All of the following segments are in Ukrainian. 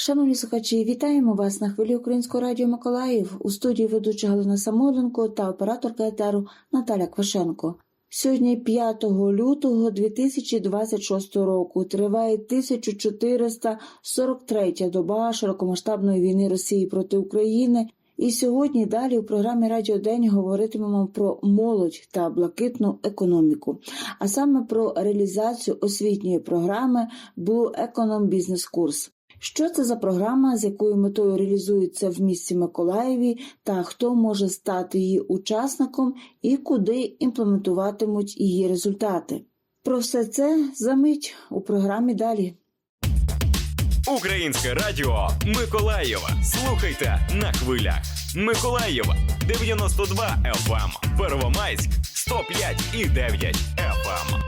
Шановні слухачі, вітаємо вас на хвилі Українського радіо Миколаїв у студії ведуча Галина Самоленко та операторка етеру Наталя Квашенко. Сьогодні 5 лютого 2026 року триває 1443 доба широкомасштабної війни Росії проти України. І сьогодні далі у програмі Радіо День говоритимемо про молодь та блакитну економіку, а саме про реалізацію освітньої програми Blue Econom Business Course. Що це за програма, з якою метою реалізується в місті Миколаєві, та хто може стати її учасником і куди імплементуватимуть її результати? Про все це за мить у програмі далі. Українське радіо Миколаєва. Слухайте на хвилях. Миколаєва 92 FM, Первомайськ 105 і 9 FM.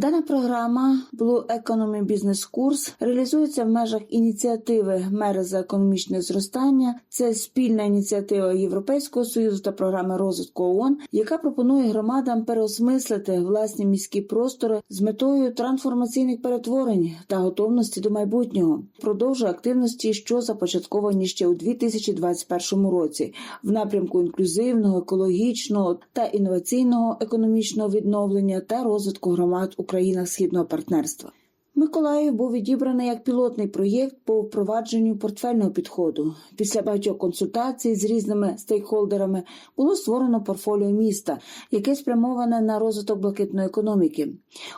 Дана програма Blue Economy Business Course реалізується в межах ініціативи Мери за економічне зростання. Це спільна ініціатива Європейського союзу та програми розвитку ООН, яка пропонує громадам переосмислити власні міські простори з метою трансформаційних перетворень та готовності до майбутнього. Продовжує активності, що започатковані ще у 2021 році, в напрямку інклюзивного, екологічного та інноваційного економічного відновлення та розвитку громад у країнах східного партнерства. Миколаїв був відібраний як пілотний проєкт по впровадженню портфельного підходу. Після багатьох консультацій з різними стейкхолдерами було створено портфоліо міста, яке спрямоване на розвиток блакитної економіки.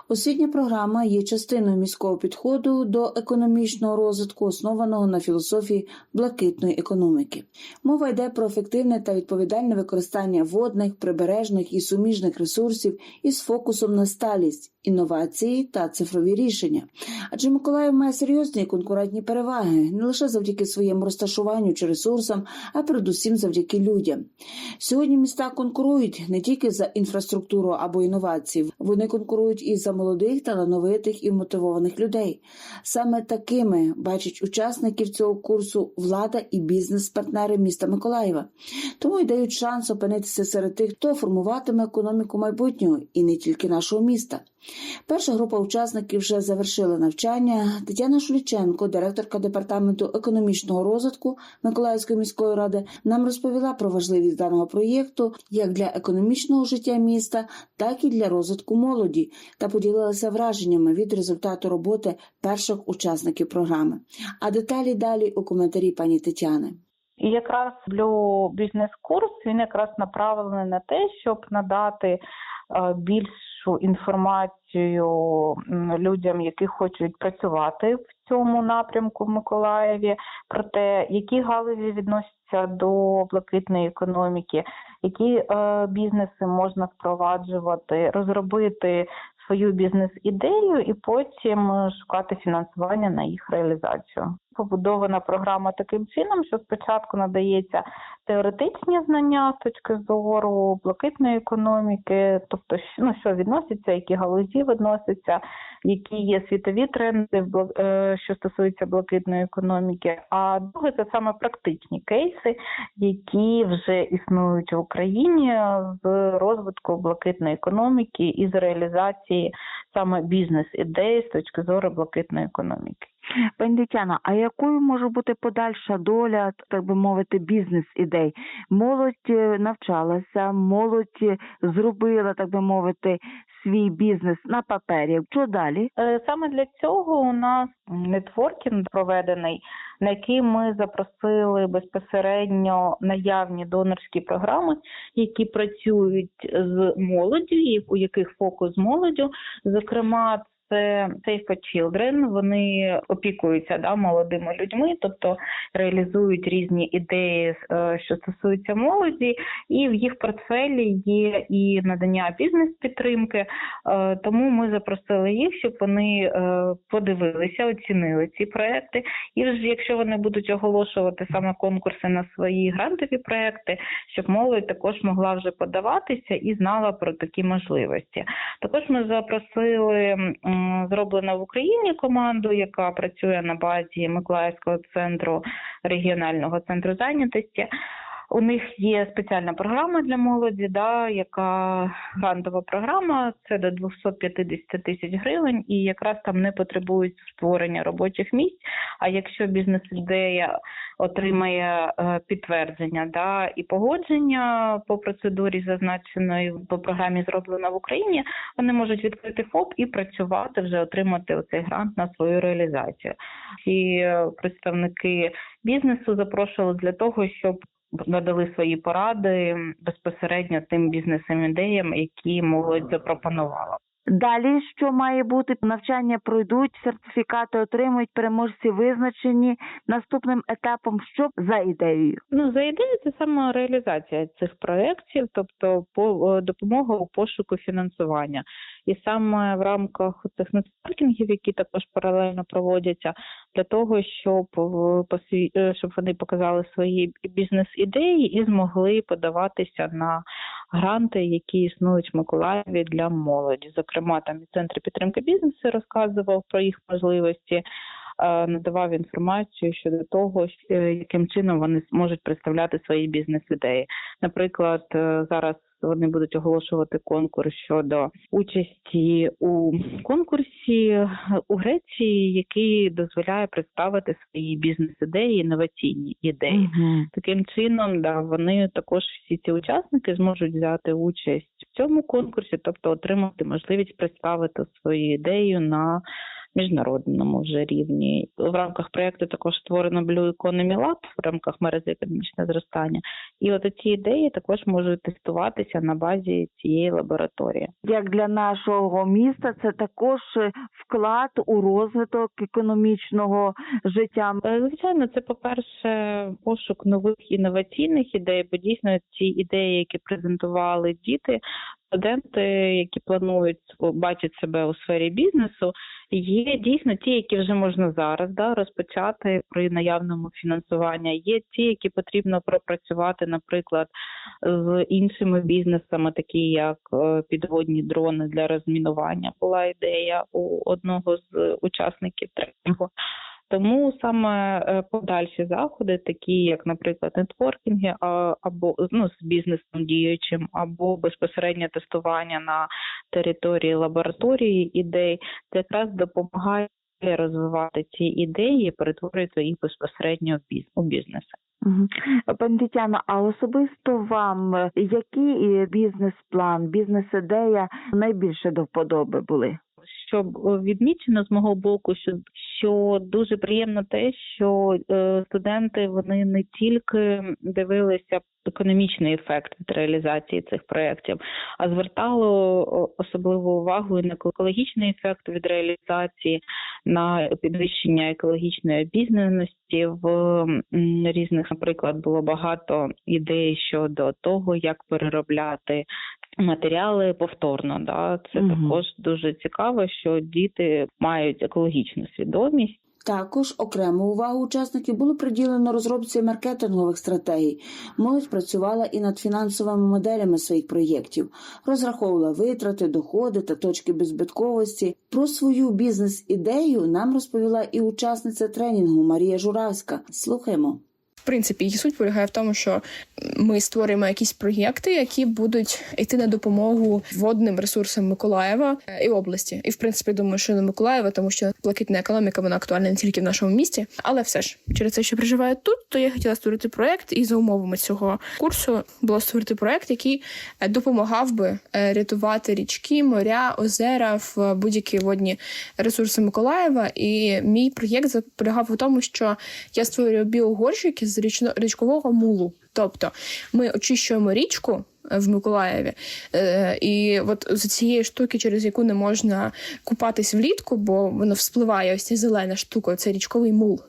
Освітня програма є частиною міського підходу до економічного розвитку, основаного на філософії блакитної економіки. Мова йде про ефективне та відповідальне використання водних, прибережних і суміжних ресурсів із фокусом на сталість, інновації та цифрові рішення. Адже Миколаїв має серйозні конкурентні переваги не лише завдяки своєму розташуванню чи ресурсам, а передусім завдяки людям. Сьогодні міста конкурують не тільки за інфраструктуру або інновації, вони конкурують і за молодих, талановитих і мотивованих людей. Саме такими бачать учасників цього курсу влада і бізнес-партнери міста Миколаєва. Тому й дають шанс опинитися серед тих, хто формуватиме економіку майбутнього і не тільки нашого міста. Перша група учасників вже завершила навчання. Тетяна Шуліченко, директорка департаменту економічного розвитку Миколаївської міської ради, нам розповіла про важливість даного проєкту як для економічного життя міста, так і для розвитку молоді, та поділилася враженнями від результату роботи перших учасників програми. А деталі далі у коментарі пані Тетяни. І якраз Blue бізнес курс він якраз направлений на те, щоб надати е, більшу інформацію м, людям, які хочуть працювати в цьому напрямку в Миколаєві, про те, які галузі відносяться до блакитної економіки, які е, бізнеси можна впроваджувати, розробити свою бізнес-ідею і потім е, шукати фінансування на їх реалізацію. Побудована програма таким чином, що спочатку надається теоретичні знання з точки зору блакитної економіки, тобто ну, що відноситься, які галузі відносяться, які є світові тренди, е, що стосуються блакитної економіки. А друге це саме практичні кейси, які вже існують в Україні з розвитку блакитної економіки і з реалізації саме бізнес-ідей з точки зору блакитної економіки. Пані Тетяно, а якою може бути подальша доля, так би мовити, бізнес-ідей? Молодь е, навчалася, молодь е, зробила, так би мовити, свій бізнес на папері. Що далі? Е, Саме для цього у нас нетворкінг проведений, на який ми запросили безпосередньо наявні донорські програми, які працюють з молоддю, у яких фокус молоддю. Зокрема, це Safe for Children, вони опікуються да, молодими людьми, тобто реалізують різні ідеї, е, що стосуються молоді, і в їх портфелі є і надання бізнес-підтримки. Е, Тому ми запросили їх, щоб вони е, подивилися, оцінили ці проекти. І вже якщо вони будуть оголошувати саме конкурси на свої грантові проекти, щоб молодь також могла вже подаватися і знала про такі можливості. Також ми запросили м, зроблено в Україні команду, яка працює на базі Миколаївського центру регіонального центру зайнятості. У них є спеціальна програма для молоді, да, яка грантова програма, це до 250 тисяч гривень, і якраз там не потребують створення робочих місць. А якщо бізнес-ідея отримає е, підтвердження да, і погодження по процедурі, зазначеної по програмі зроблена в Україні, вони можуть відкрити ФОП і працювати вже отримати оцей грант на свою реалізацію. І е, представники бізнесу запрошували для того, щоб надали свої поради безпосередньо тим бізнесам-ідеям, які молодь запропонувала. Далі що має бути? Навчання пройдуть, сертифікати отримують, переможці визначені. Наступним етапом що за ідеєю? Ну за ідеєю, це саме реалізація цих проєктів, тобто по допомога у пошуку фінансування. І саме в рамках цих нетворкінгів, які також паралельно проводяться, для того, щоб е, щоб вони показали свої бізнес-ідеї і змогли подаватися на гранти, які існують в Миколаєві для молоді. Зокрема, там і центр підтримки бізнесу розказував про їх можливості. Е, Надавав інформацію щодо того, е, яким чином вони можуть представляти свої бізнес-ідеї. Наприклад, е, зараз вони будуть оголошувати конкурс щодо участі у конкурсі у Греції, який дозволяє представити свої бізнес-ідеї, інноваційні ідеї. Мгм. Таким чином, да, вони також всі ці учасники зможуть взяти участь в цьому конкурсі, тобто отримати можливість представити свою ідею на міжнародному вже рівні. В рамках проєкту також створено Blue Economy Lab в рамках мережі економічне зростання. І от ці ідеї також можуть тестуватися на базі цієї лабораторії. Як для нашого міста, це також вклад у розвиток економічного життя. Е, Звичайно, це по-перше, пошук нових інноваційних ідей, бо дійсно ці ідеї, які презентували діти, студенти, які планують бачать себе у сфері бізнесу, є дійсно ті, які вже можна зараз да, розпочати при наявному фінансуванні. Є ті, які потрібно пропрацювати, наприклад, з іншими бізнесами, такі як е, підводні дрони для розмінування. Була ідея у одного з учасників третього. Тому саме е, подальші заходи, такі як, наприклад, нетворкінги, або ну з бізнесом діючим, або безпосереднє тестування на території лабораторії ідей, це якраз допомагає розвивати ці ідеї, перетворювати їх безпосередньо у бізнеси. Мгм. Пані Тетяно, а особисто вам який е, бізнес-план, бізнес-ідея найбільше до вподоби були? Щоб е, відмічено з мого боку, що, що дуже приємно те, що е, студенти вони не тільки дивилися економічний ефект від реалізації цих проєктів, а звертали особливу увагу і на екологічний ефект від реалізації, на підвищення екологічної обізнаності в різних, наприклад, було багато ідей щодо того, як переробляти матеріали повторно. Да, це Мгм. також дуже цікаво, що діти мають екологічну свідомість. Також окрему увагу учасників було приділено розробці маркетингових стратегій. Молодь працювала і над фінансовими моделями своїх проєктів, розраховувала витрати, доходи та точки беззбитковості. Про свою бізнес-ідею нам розповіла і учасниця тренінгу Марія Журавська. Слухаємо. В принципі, її суть полягає в тому, що ми створюємо якісь проєкти, які будуть йти на допомогу водним ресурсам Миколаєва е, і області. І в принципі, думаю, що не Миколаєва, тому що блакитна економіка вона актуальна не тільки в нашому місті, але все ж через те, що проживаю тут, то я хотіла створити проєкт, і за умовами цього курсу було створити проєкт, який е, допомагав би е, рятувати річки, моря, озера в будь-які водні ресурси Миколаєва. І мій проєкт полягав у тому, що я створюю біогорщики з річно річкового мулу. Тобто ми очищуємо річку е, в Миколаєві, е, і от з цієї штуки, через яку не можна купатись влітку, бо воно вспливає ось ця зелена штука, це річковий мул.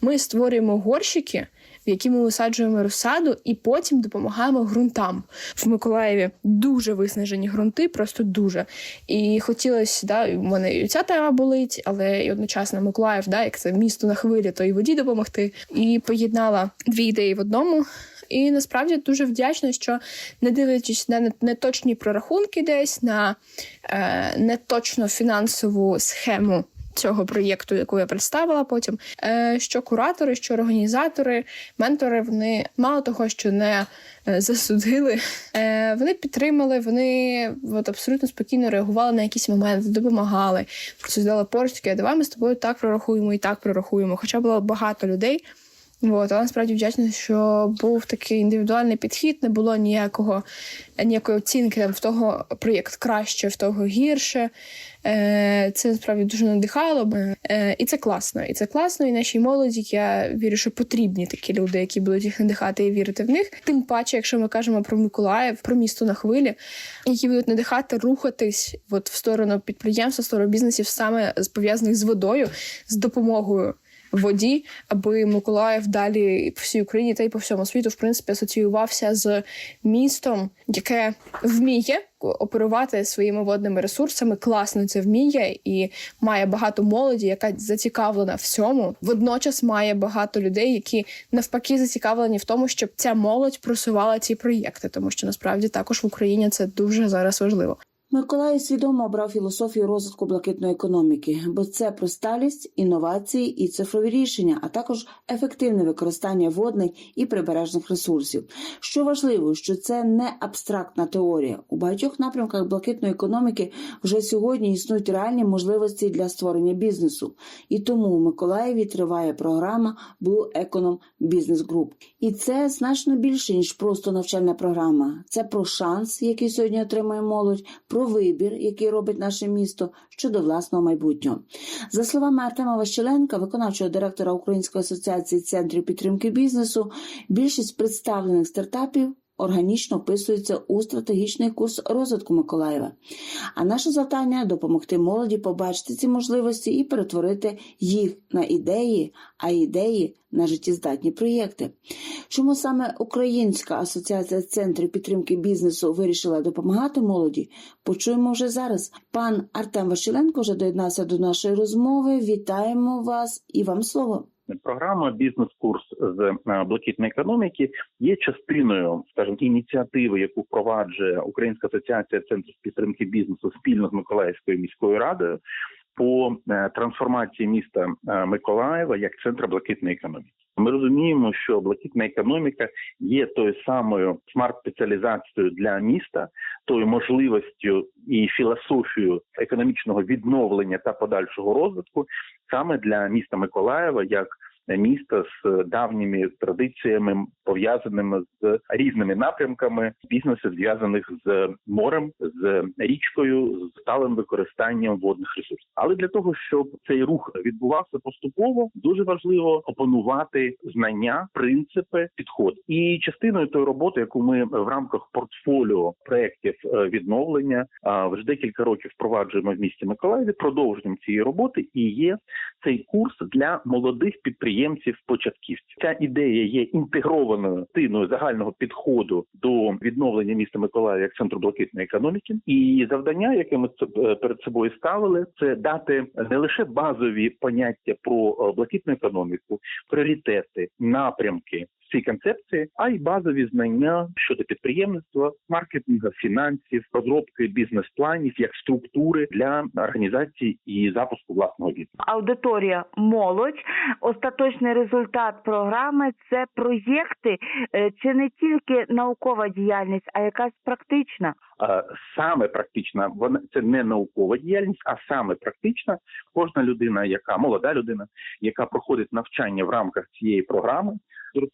Ми створюємо горщики. В які ми висаджуємо розсаду, і потім допомагаємо ґрунтам. В Миколаєві дуже виснажені ґрунти, просто дуже. І хотілося, да, у мене і ця тема болить, але і одночасно Миколаїв, да, як це місто на хвилі, то і воді допомогти. І поєднала дві ідеї в одному. І насправді дуже вдячна, що не дивлячись на неточні прорахунки десь на е, неточну фінансову схему цього проєкту, яку я представила потім, е, що куратори, що організатори, ментори, вони мало того, що не е, засудили, е, вони підтримали, вони от, абсолютно спокійно реагували на якісь моменти, допомагали. Просто здали поруч таке, давай ми з тобою так прорахуємо і так прорахуємо. Хоча було багато людей. От, але насправді вдячна, що був такий індивідуальний підхід, не було ніякого ніякої оцінки там, в того проєкт краще, в того гірше. Е, Це насправді дуже надихало. Е, І це класно. І це класно. І нашій молоді я вірю, що потрібні такі люди, які будуть їх надихати і вірити в них. Тим паче, якщо ми кажемо про Миколаїв, про місто на хвилі, які будуть надихати рухатись от в сторону підприємства, в сторону бізнесів, саме пов'язаних з водою, з допомогою воді, аби Миколаїв далі по всій Україні та й по всьому світу, в принципі, асоціювався з містом, яке вміє оперувати своїми водними ресурсами, класно це вміє і має багато молоді, яка зацікавлена в цьому. Водночас має багато людей, які навпаки зацікавлені в тому, щоб ця молодь просувала ці проєкти, тому що насправді також в Україні це дуже зараз важливо. Миколаїв свідомо обрав філософію розвитку блакитної економіки, бо це про сталість, інновації і цифрові рішення, а також ефективне використання водних і прибережних ресурсів. Що важливо, що це не абстрактна теорія. У багатьох напрямках блакитної економіки вже сьогодні існують реальні можливості для створення бізнесу. І тому у Миколаєві триває програма Blue Econom Business Group. І це значно більше ніж просто навчальна програма. Це про шанс, який сьогодні отримує молодь про вибір, який робить наше місто щодо власного майбутнього. За словами Артема Ващеленка, виконавчого директора Української асоціації центрів підтримки бізнесу, більшість представлених стартапів. Органічно вписуються у стратегічний курс розвитку Миколаєва. А наше завдання допомогти молоді побачити ці можливості і перетворити їх на ідеї, а ідеї на життєздатні проєкти. Чому саме Українська асоціація центрів підтримки бізнесу вирішила допомагати молоді? Почуємо вже зараз. Пан Артем Ващеленко вже доєднався до нашої розмови. Вітаємо вас і вам слово. Програма бізнес-курс з е, блакитної економіки є частиною, скажімо, ініціативи, яку впроваджує Українська асоціація центрів підтримки бізнесу спільно з Миколаївською міською радою по е, трансформації міста е, Миколаєва як центра блакитної економіки. Ми розуміємо, що блакитна економіка є тою самою смарт-спеціалізацією для міста, тою можливістю і філософією економічного відновлення та подальшого розвитку саме для міста Миколаєва як міста з давніми традиціями, пов'язаними з різними напрямками бізнесу, зв'язаних з морем, з річкою, з сталим використанням водних ресурсів. Але для того, щоб цей рух відбувався поступово, дуже важливо опанувати знання, принципи, підходи. І частиною тої роботи, яку ми в рамках портфоліо проєктів е, відновлення вже декілька років впроваджуємо в місті Миколаєві, продовженням цієї роботи і є цей курс для молодих підприємців підприємців-початківців. Ця ідея є інтегрованою тиною загального підходу до відновлення міста Миколаєва як центру блакитної економіки. І завдання, яке ми е, перед собою ставили, це дати не лише базові поняття про е, блакитну економіку, пріоритети, напрямки. Цій концепції, а й базові знання щодо підприємництва, маркетингу, фінансів, розробки бізнес-планів як структури для організації і запуску власного бізнесу. Аудиторія молодь. Остаточний результат програми це проєкти, е, чи не тільки наукова діяльність, а якась практична. Саме практична, вона це не наукова діяльність, а саме практична. Кожна людина, яка молода людина, яка проходить навчання в рамках цієї програми,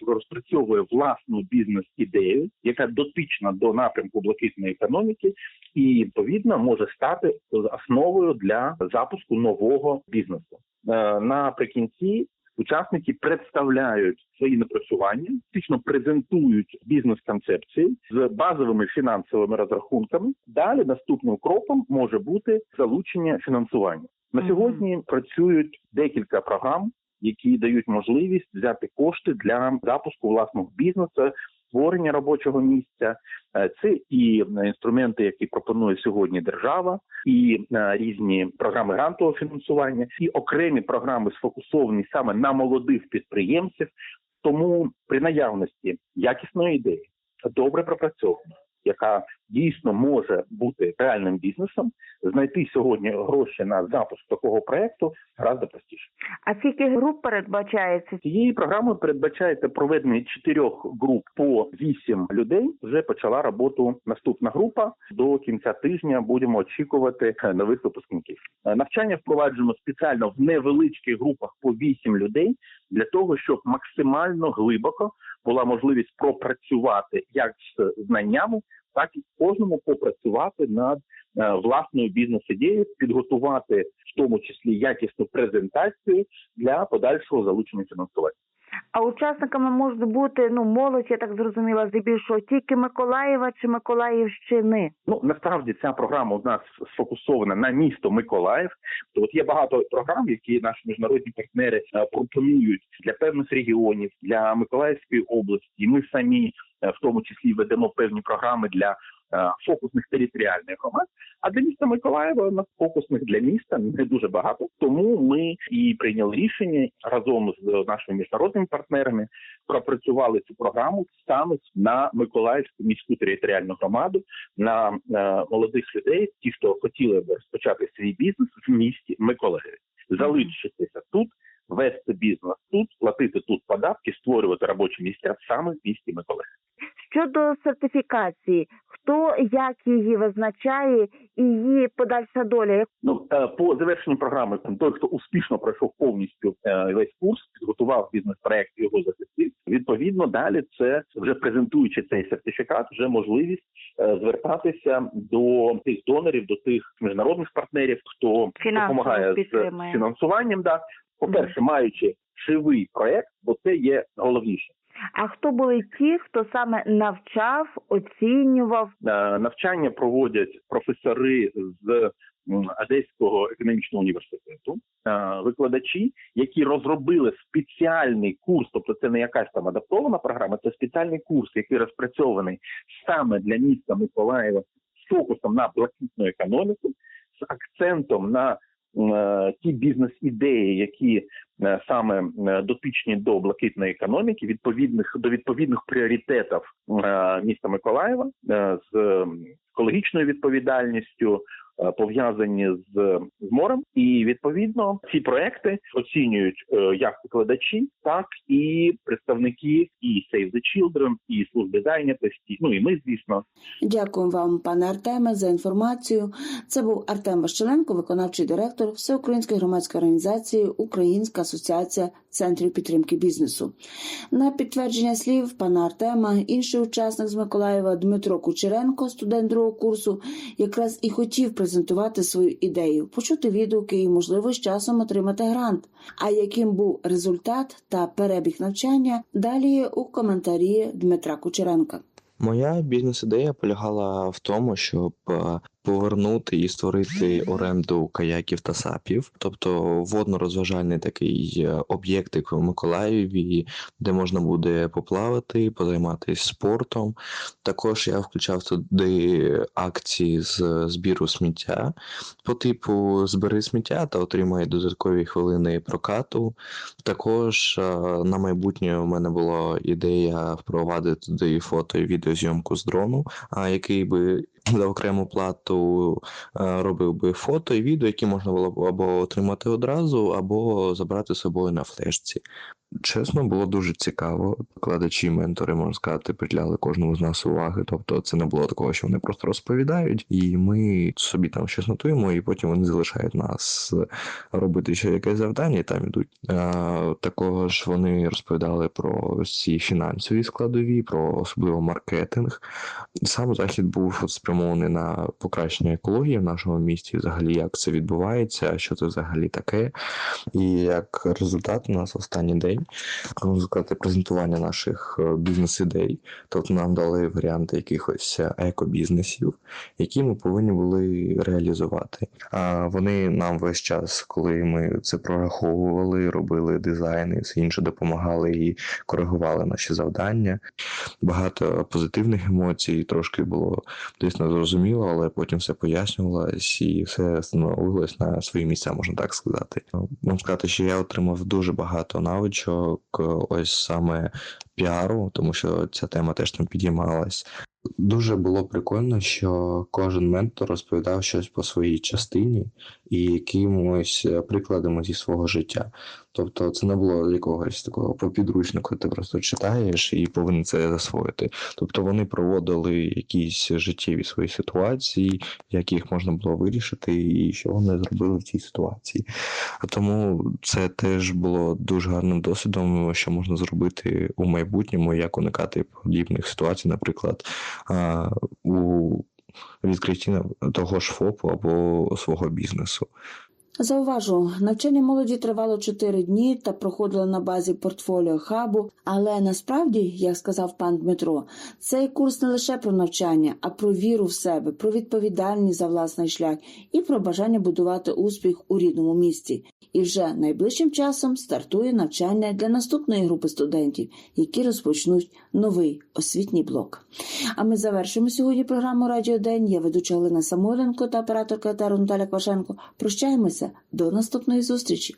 розпрацьовує власну бізнес-ідею, яка дотична до напрямку блакитної економіки, і відповідно може стати основою для запуску нового бізнесу. Е, наприкінці учасники представляють свої напрацювання, фактично презентують бізнес-концепції з базовими фінансовими розрахунками. Далі наступним кроком може бути залучення фінансування. На сьогодні працюють декілька програм які дають можливість взяти кошти для запуску власного бізнесу, створення робочого місця. Е, це і інструменти, які пропонує сьогодні держава, і е, різні програми грантового фінансування, і окремі програми сфокусовані саме на молодих підприємців. Тому при наявності якісної ідеї добре пропрацьовано, яка дійсно може бути реальним бізнесом, знайти сьогодні гроші на запуск такого проекту гораздо простіше. А скільки груп передбачається? Цією програмою передбачається проведення чотирьох груп по вісім людей. Вже почала роботу наступна група. До кінця тижня будемо очікувати е, нових випускників. Е, Навчання впроваджуємо спеціально в невеличких групах по вісім людей для того, щоб максимально глибоко була можливість пропрацювати як з знаннями, так і кожному попрацювати над е, власною бізнес-ідеєю, підготувати в тому числі якісну презентацію для подальшого залучення фінансування. А учасниками можуть бути ну молодь, я так зрозуміла, здебільшого тільки Миколаєва чи Миколаївщини. Ну насправді ця програма у нас сфокусована на місто Миколаїв. То от є багато програм, які наші міжнародні партнери е, пропонують для певних регіонів, для Миколаївської області. Ми самі е, в тому числі ведемо певні програми для фокусних територіальних громад. А для міста Миколаєва нас фокусних для міста не дуже багато. Тому ми і прийняли рішення разом з нашими міжнародними партнерами пропрацювали цю програму саме на Миколаївську міську територіальну громаду на е, молодих людей, ті, хто хотіли б розпочати свій бізнес в місті Миколаєві, залишитися тут, вести бізнес тут, платити тут податки, створювати робочі місця саме в місті Миколаїв. Щодо сертифікації, хто як її визначає і її подальша доля? Ну е, по завершенню програми той, хто успішно пройшов повністю е, весь курс, підготував бізнес-проект і його захистив. Відповідно, далі це вже презентуючи цей сертифікат, вже можливість е, звертатися до тих донорів, до тих міжнародних партнерів, хто Фінансово допомагає з фінансуванням. Да, по перше, маючи живий проект, бо це є головніше. А хто були ті, хто саме навчав, оцінював? Е, Навчання проводять професори з Одеського економічного університету, е, викладачі, які розробили спеціальний курс, тобто це не якась там адаптована програма, це спеціальний курс, який розпрацьований саме для міста Миколаєва з фокусом на блакитну економіку, з акцентом на ті бізнес-ідеї, які е, саме е, дотичні до блакитної економіки, відповідних до відповідних пріоритетів е, міста Миколаєва е, з екологічною відповідальністю. Е, Пов'язані з, з морем, і відповідно ці проекти оцінюють е, як викладачі, так і представники і Save the Children, і служби зайнятості. Ну і ми, звісно, Дякую вам, пане Артеме, за інформацію. Це був Артем Ващеленко, виконавчий директор Всеукраїнської громадської організації Українська асоціація центрів підтримки бізнесу. На підтвердження слів пана Артема, інший учасник з Миколаєва Дмитро Кучеренко, студент другого курсу, якраз і хотів презентувати свою ідею, почути відгуки і, можливо, з часом отримати грант. А яким був результат та перебіг навчання, далі у коментарі Дмитра Кучеренка. Моя бізнес-ідея полягала в тому, щоб е, повернути і створити оренду каяків та сапів, тобто водно-розважальний такий е, об'єктик в Миколаєві, де можна буде поплавати, позайматися спортом. Також я включав туди акції з збіру сміття по типу збери сміття та отримай додаткові хвилини прокату. Також е, на майбутнє у мене була ідея впровадити туди фото і відеозйомку з дрону, який би за окрему плату е, робив би фото і відео, які можна було або отримати одразу, або забрати з собою на флешці. Чесно, було дуже цікаво. Викладачі, ментори, можна сказати, приділяли кожному з нас уваги. Тобто, це не було такого, що вони просто розповідають, і ми собі там щось нотуємо, і потім вони залишають нас робити ще якесь завдання, і там ідуть. Такого ж вони розповідали про всі фінансові складові, про особливо маркетинг. Сам захід був спрямований на покращення екології в нашому місті, взагалі, як це відбувається, що це взагалі таке. І як результат, у нас останній день сказати, презентування наших е, бізнес-ідей. Тобто нам дали варіанти якихось е, екобізнесів, які ми повинні були реалізувати. А вони нам весь час, коли ми це прораховували, робили дизайни, все інше допомагали і коригували наші завдання. Багато позитивних емоцій, трошки було десь незрозуміло, але потім все пояснювалось і все становилось на свої місця, можна так сказати. Можна сказати, що я отримав дуже багато навичок, ось саме піару, тому що ця тема теж там підіймалась. Дуже було прикольно, що кожен ментор розповідав щось по своїй частині і якимось е, прикладами зі свого життя. Тобто це не було якогось такого по підручнику, ти просто читаєш і повинен це засвоїти. Тобто вони проводили якісь життєві свої ситуації, як їх можна було вирішити, і що вони зробили в цій ситуації. А Тому це теж було дуже гарним досвідом, що можна зробити у майбутньому, як уникати подібних ситуацій, наприклад, у відкритті того ж ФОПу або свого бізнесу. Зауважу, навчання молоді тривало 4 дні та проходило на базі портфоліо хабу. Але насправді, як сказав пан Дмитро, цей курс не лише про навчання, а про віру в себе, про відповідальність за власний шлях і про бажання будувати успіх у рідному місті. І вже найближчим часом стартує навчання для наступної групи студентів, які розпочнуть новий освітній блок. А ми завершимо сьогодні програму Радіо День. Я ведуча Олена Самойленко та операторка Тару Наталя Квашенко. Прощаємося до наступної зустрічі.